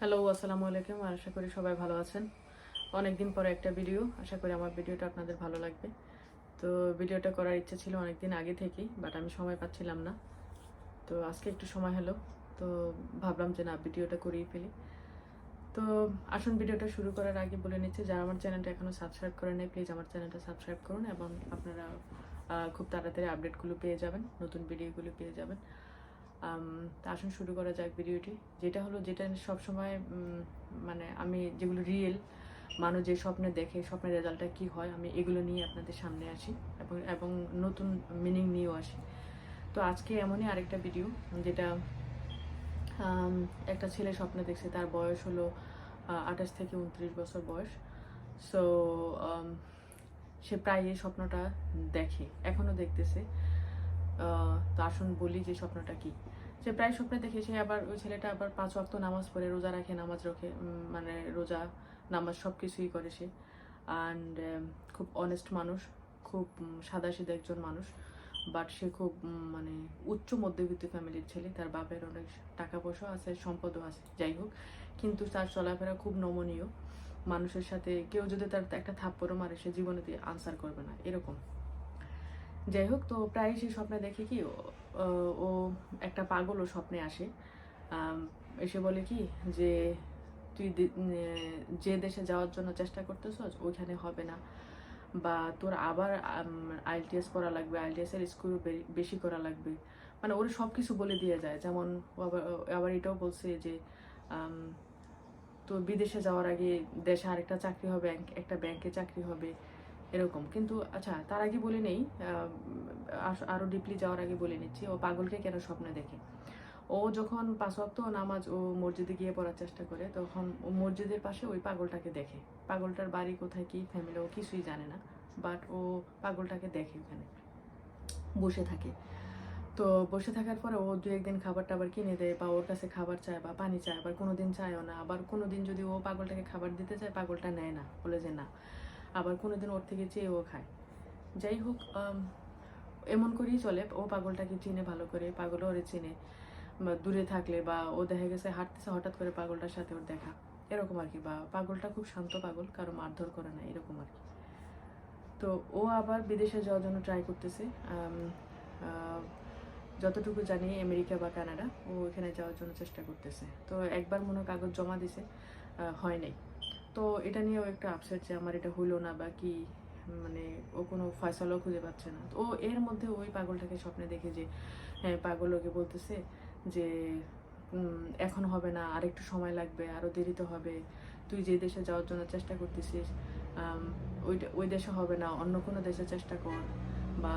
Hello, আসসালামু আলাইকুম, আর আশা করি সবাই ভালো আছেন। অনেকদিন পরে একটা ভিডিও আশা করি আমার ভিডিওটা আপনাদের ভালো লাগবে। তো ভিডিওটা করার ইচ্ছে ছিল অনেকদিন আগে থেকেই বাট আমি সময় পাচ্ছিলাম না। তো আজকে একটু সময় হলো, তো ভাবলাম যে না ভিডিওটা করিয়ে ফেলি। তো আসুন ভিডিওটা শুরু করার আগে বলে নিচ্ছি, যারা আমার চ্যানেলটা এখনও সাবস্ক্রাইব করে নেই প্লিজ আমার চ্যানেলটা সাবস্ক্রাইব করুন এবং আপনারা খুব তাড়াতাড়ি আপডেটগুলো পেয়ে যাবেন, নতুন ভিডিওগুলো পেয়ে যাবেন। আসুন শুরু করা যাক ভিডিওটি। যেটা হলো, যেটা সবসময় মানে আমি যেগুলো রিয়েল মানুষ যে স্বপ্নে দেখে, স্বপ্নের রেজাল্টটা কি হয়, আমি এগুলো নিয়ে আপনাদের সামনে আসি এবং এবং নতুন মিনিং নিয়েও আসি। তো আজকে এমনই আরেকটা ভিডিও যেটা একটা ছেলে স্বপ্নে দেখছে, তার বয়স হলো আঠাশ থেকে উনত্রিশ বছর বয়স। সো সে প্রায় এই স্বপ্নটা দেখে, এখনও দেখতেছে। তো আসুন বলি যে স্বপ্নটা কি। সে প্রায় স্বপ্নে দেখে সে আবার ওই ছেলেটা আবার পাঁচ ওয়াক্ত নামাজ পড়ে, রোজা রাখে, নামাজ রাখে মানে রোজা, নামাজ সব কিছুই করে সে। অ্যান্ড খুব অনেস্ট মানুষ, খুব সাদা সিধা একজন মানুষ। বাট সে খুব মানে উচ্চ মধ্যবিত্ত ফ্যামিলির ছেলে, তার বাপের অনেক টাকা পয়সা আছে, সম্পদও আছে, যাই হোক। কিন্তু তার চলাফেরা খুব নমনীয়। মানুষের সাথে কেউ যদি তার একটা থাপ্পড়ও মারে, সে জীবনে আনসার করবে না, এরকম। যাই হোক তো প্রায় সে স্বপ্নে দেখে কি, ও- একটা পাগল ও স্বপ্নে আসে। এসে বলে কি যে, তুই যে দেশে যাওয়ার জন্য চেষ্টা করতেছ ওইখানে হবে না। বা তোর আবার আইএলটিএস করা লাগবে আইএলটিএস এর স্কোর বেশি করা লাগবে। মানে ওরা সব কিছু বলে দিয়ে যায়। যেমন আবার আবার এটাও বলছে যে তো বিদেশে যাওয়ার আগে দেশে আরেকটা চাকরি হবে এক- একটা ব্যাংকে চাকরি হবে। এরকম। কিন্তু আচ্ছা তার আগে বলে নেই আহ, আস- আরও ডিপলি যাওয়ার আগে বলে নিচ্ছি। ও পাগলকে কেন স্বপ্নে দেখে? ও যখন পাঁচ ওয়াক্ত নামাজ ও মসজিদে গিয়ে পড়ার চেষ্টা করে তখন ও মসজিদের পাশে ওই পাগলটাকে দেখে। পাগলটার বাড়ি কোথায় কি ফ্যামিলি ও কিছুই জানে না বাট ও পাগলটাকে দেখে ওখানে। বসে থাকে। তো বসে থাকার পরে ও দু একদিন খাবার টাবার কিনে দেয় বা ওর কাছে খাবার চায় বা পানি চায় আবার কোনোদিন চায়ও না। আবার কোনোদিন যদি ও পাগলটাকে খাবার দিতে চায় পাগলটা নেয় না। বলে যে না। আবার কোনোদিন ওর থেকে চেয়েও খায়। যাই হোক এমন করেই চলে। ও পাগলটাকে চিনে ভালো করে, পাগলও ওরে চিনে। বা দূরে থাকলে বা ও দেখা গেছে হাঁটতেছে, হঠাৎ করে পাগলটার সাথে ওর দেখা। এরকম আর কি, বা পাগলটা খুব শান্ত পাগল, কারও মারধর করে না, এরকম আর কি। তো ও আবার বিদেশে যাওয়ার জন্য ট্রাই করতেছে। যতটুকু জানি আমেরিকা বা কানাডা, ও এখানে যাওয়ার জন্য চেষ্টা করতেছে। তো একবার মনে কাগজ জমা দিছে হয় নাই। তো এটা নিয়েও একটা আপসেট যে আমার এটা হলো না বা কি মানে ও কোনো ফয়সালাও খুঁজে পাচ্ছে না। ও এর মধ্যে ওই পাগলটাকে স্বপ্নে দেখে যে হ্যাঁ পাগল ওকে বলতেছে যে এখন হবে না আরেকটু সময় লাগবে আরও দেরিতে হবে, তুই যে দেশে যাওয়ার জন্য চেষ্টা করতেছিস ওইটা, ওই দেশে হবে না, অন্য কোনো দেশে চেষ্টা কর, বা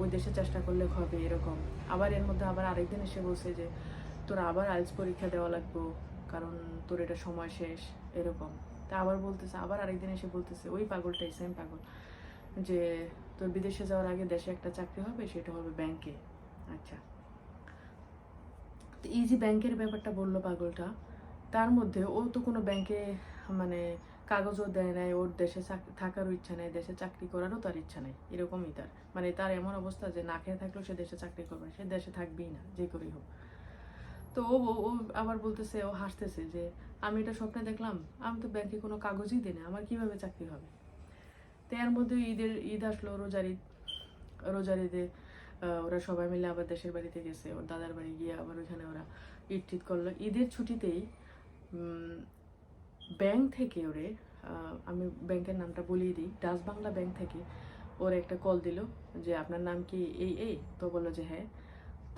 ওই দেশে চেষ্টা করলে হবে এরকম। আবার এর মধ্যে আবার আরেকদিন এসে বলছে যে, তোর আবার আইলস পরীক্ষা দেওয়া লাগবে কারণ তোর এটা সময় শেষ, এরকম। তা আবার বলতেছে, আবার আরেকদিন এসে বলতেছে, ওই পাগলটাই সেম পাগল, যে তোর বিদেশে যাওয়ার আগে দেশে একটা চাকরি হবে, সেটা হবে ব্যাংকে। আচ্ছা। তো এই ব্যাংকের ব্যাপারটা বলল পাগলটা, তার মধ্যে ও তো কোনো ব্যাংকে মানে কাগজও দেয় নাই, ওর দেশে থাকারও ইচ্ছা নেই, দেশে চাকরি করারও তার ইচ্ছা নেই, এরকমই তার। মানে তার এমন অবস্থা যে না খেয়ে থাকলেও সে দেশে চাকরি করবে, সে দেশে থাকবেই না, যে করেই হোক। তো ও আবার বলতেছে, ও হাসতেছে যে, আমি এটা স্বপ্নে দেখলাম, আমি তো ব্যাংকে কোনো কাগজই দিই না, আমার কীভাবে চাকরি হবে? তো এর মধ্যে ঈদের, ঈদ আসলো, রোজার ঈদ, রোজার ঈদে ওরা সবাই মিলে আবার দেশের বাড়িতে গেছে, ওর দাদার বাড়ি গিয়ে আবার ওইখানে ওরা ঈদ টিদ করল। ঈদের ছুটিতেই ব্যাংক থেকে ওরে আমি ব্যাংকের নামটা বলিয়ে দিই, ডাচ বাংলা ব্যাংক থেকে ওর একটা কল দিল যে, আপনার নাম কি এই এই তো বলল যে হ্যাঁ।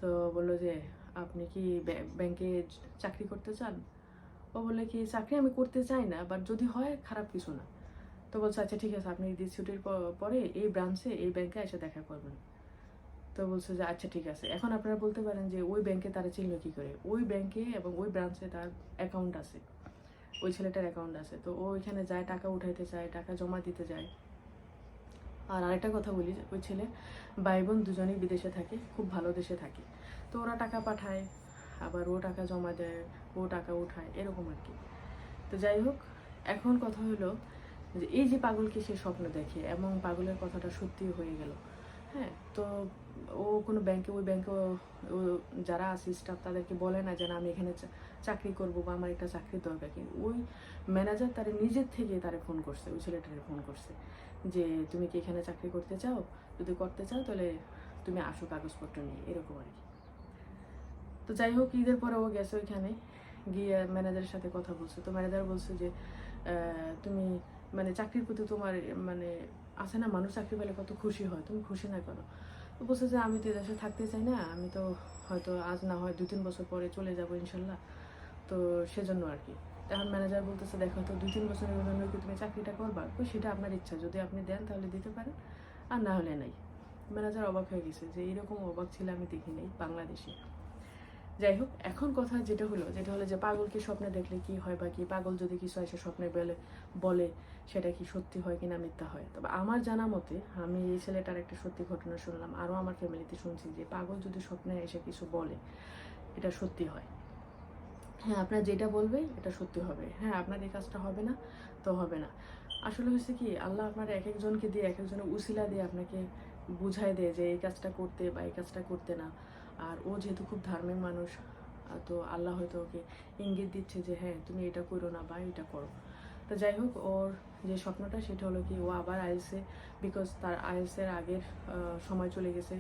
তো বলল যে আপনি কি ব্যাং- ব্যাংকে চাকরি করতে চান? ও বলে কি, চাকরি আমি করতে চাই না বাট যদি হয়, খারাপ কিছু না। তো বলছে আচ্ছা ঠিক আছে, আপনি ঈদের ছুটির পরে এই ব্রাঞ্চে এই ব্যাংকে এসে দেখা করবেন। তো বলছে যে আচ্ছা ঠিক আছে। এখন আপনারা বলতে পারেন যে, ওই ব্যাংকে তারা চিনল কি করে? ওই ব্যাংকে এবং ওই ব্রাঞ্চে তার অ্যাকাউন্ট আছে। ওই ছেলেটার অ্যাকাউন্ট আছে। তো ও ওইখানে যায়, টাকা উঠাইতে চায় টাকা জমা দিতে যায়। আর আরেকটা কথা বলি, ওই ছেলে ভাই বোন দুজনেই বিদেশে থাকে, খুব ভালো দেশে থাকে। তো ওরা টাকা পাঠায়, আবার ও টাকা জমা দেয়, ও টাকা উঠায়, এরকম আর কি। তো যাই হোক, এখন কথা হলো যে এই যে পাগলকে সে স্বপ্ন দেখে এবং পাগলের কথাটা সত্যি হয়ে গেল। হ্যাঁ তো ও কোনো ব্যাংকে, ওই ব্যাংকে ও যারা আছে স্টাফ তাদেরকে বলে না যে না, আমি এখানে চাকরি করব বা আমার একটা চাকরির দরকার। কিন্তু ওই ম্যানেজার তারে নিজের থেকে তারে ফোন করছে, ওই ছেলেটারে ফোন করছে। যে তুমি কি এখানে চাকরি করতে চাও? যদি করতে চাও তাহলে তুমি আসো কাগজপত্র নিয়ে, এরকম আর কি। তো যাই হোক, ঈদের পরে ও গেছে ওইখানে। গিয়ে ম্যানেজারের সাথে কথা বলছে। তো ম্যানেজার বলছে যে তুমি মানে চাকরির প্রতি তোমার মানে আছে না, মানুষ চাকরি পেলে কত খুশি হয়। তুমি খুশি না কেন? তো বলছে যে, আমি তো এদেশে থাকতে চাই না। আমি তো হয়তো আজ না হয় দু তিন বছর পরে চলে যাব ইনশাল্লাহ। তো সেজন্য আর কি। এখন ম্যানেজার বলতেছে, দেখো, তো দুই, তিন বছরের জন্য কি তুমি চাকরিটা করবা? তো সেটা আপনার ইচ্ছা। যদি আপনি দেন, তাহলে দিতে পারেন। আর না হলে নাই। ম্যানেজার অবাক হয়ে গেছে যে এরকম অবাক ছিল আমি দেখি নাই বাংলাদেশে। যাই হোক, এখন কথা যেটা হলো যেটা হলো যে, পাগলকে স্বপ্নে দেখলে কি হয় বা কি? পাগল যদি কিছু এসে স্বপ্নে বলে বলে, সেটা কি সত্যি হয় কিনা মিথ্যা হয়? তবে আমার জানা মতে, আমি এই ছেলেটার একটা সত্যি ঘটনা শুনলাম। আরও আমার ফ্যামিলিতে শুনছি যে, পাগল যদি স্বপ্নে এসে কিছু বলে, এটা সত্যি হয়। হ্যাঁ আপনার যেটা বলবে এটা সত্যি হবে। হ্যাঁ আপনার এই কাজটা হবে না, তো হবে না। আসলে হয়েছে কি, আল্লাহ আপনার এক একজনকে দিয়ে, এক একজনের উসিলা দিয়ে আপনাকে বুঝাই দেয় যে এই কাজটা করতে বা এই কাজটা করতে না। আর ও যেহেতু খুব ধার্মিক মানুষ তো আল্লাহ হয়তো ওকে ইঙ্গিত দিচ্ছে যে হ্যাঁ তুমি এটা করো না বা এটা করো। তো যাই হোক, ওর যে স্বপ্নটা, সেটা হলো কি, ও আবার আইএলসে বিকজ তার আইএলসের আগের সময় চলে গেছে,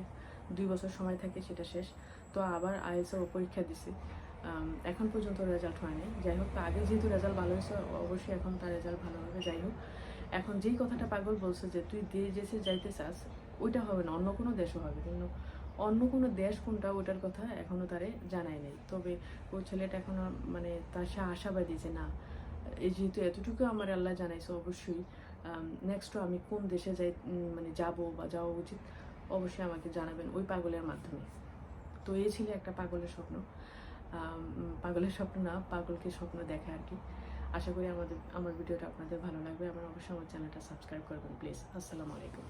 দুই বছর সময় থাকে, সেটা শেষ। তো আবার আইএলসে ও পরীক্ষা দিছে। এখন পর্যন্ত রেজাল্ট হয়নি। যাই হোক আগে যেহেতু রেজাল্ট ভালো হয়েছে, অবশ্যই এখন তার রেজাল্ট ভালো হবে। যাই হোক, এখন যেই কথাটা পাগল বলছে যে, তুই যে দেশে যাইতে চাস, ওইটা হবে না, অন্য কোনো দেশও হবে। কিন্তু অন্য কোনো দেশ কোনটা ওটার কথা এখনও তারে জানাই নেই। তবে ওই ছেলেটা এখনও মানে তার সে আশাবাদী যে, না, এই যেহেতু এতটুকু আমার আল্লাহ জানাইছে, অবশ্যই নেক্সটও আমি কোন দেশে যাই মানে যাব বা যাওয়া উচিত, অবশ্যই আমাকে জানাবেন ওই পাগলের মাধ্যমে। তো এই ছিল একটা পাগলের স্বপ্ন। পাগলের স্বপ্ন না, পাগলকে স্বপ্ন দেখে আর কি। আশা করি আমাদের, আমার ভিডিওটা আপনাদের ভালো লাগবে। আমার অবশ্যই আমার চ্যানেলটা সাবস্ক্রাইব করবেন প্লিজ আসসালামু আলাইকুম।